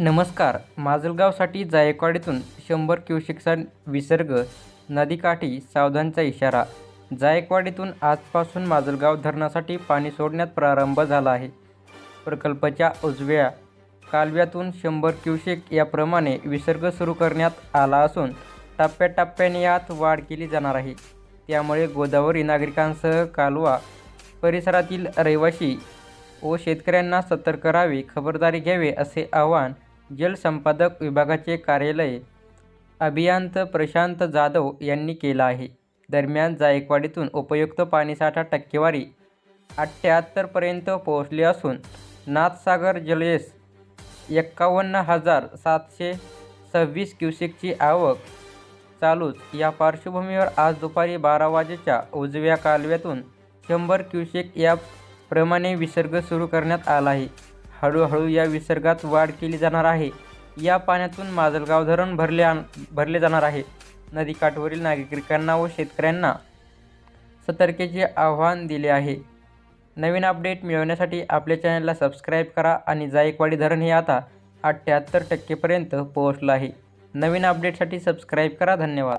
नमस्कार. माजलगावसाठी जायकवाडीतून शंभर क्युसेक्सचा विसर्ग नदीकाठी सावधानचा इशारा. जायकवाडीतून आजपासून माजलगाव धरणासाठी पाणी सोडण्यात प्रारंभ झाला आहे. प्रकल्पाच्या उजव्या कालव्यातून शंभर क्युसेक याप्रमाणे विसर्ग सुरू करण्यात आला असून टप्प्याटप्प्याने यात वाढ केली जाणार आहे. त्यामुळे गोदावरी नागरिकांसह कालवा परिसरातील रहिवासी व शेतकऱ्यांना सतर्क राहावे खबरदारी घ्यावे असे आवाहन जलसंपादक विभागाचे कार्यालय अभियांत प्रशांत जाधव यांनी केलं आहे. दरम्यान जायकवाडीतून उपयुक्त पाणीसाठा टक्केवारी अठ्ठ्याहत्तरपर्यंत पोहोचली असून नाथसागर जलयस एक्कावन्न हजार सातशे सव्वीस क्युसेकची आवक चालूच. या पार्श्वभूमीवर आज दुपारी बारा वाजेच्या उजव्या कालव्यातून शंभर क्युसेक या प्रमाणे विसर्ग सुरू करण्यात आला आहे. हळूहळू या विसर्गात वाढ केली जाणार आहे. या पाण्यातून माजलगाव धरण भरले भरले जाणार आहे. नदीकाठवरील नागरिकांना व शेतकऱ्यांना सतर्कतेचे आव्हान दिले आहे. नवीन अपडेट मिळवण्यासाठी आपल्या चॅनलला सबस्क्राईब करा आणि जायकवाडी धरण हे आता अठ्ठ्याहत्तर टक्केपर्यंत पोहोचलं आहे. नवीन अपडेटसाठी सबस्क्राईब करा. धन्यवाद.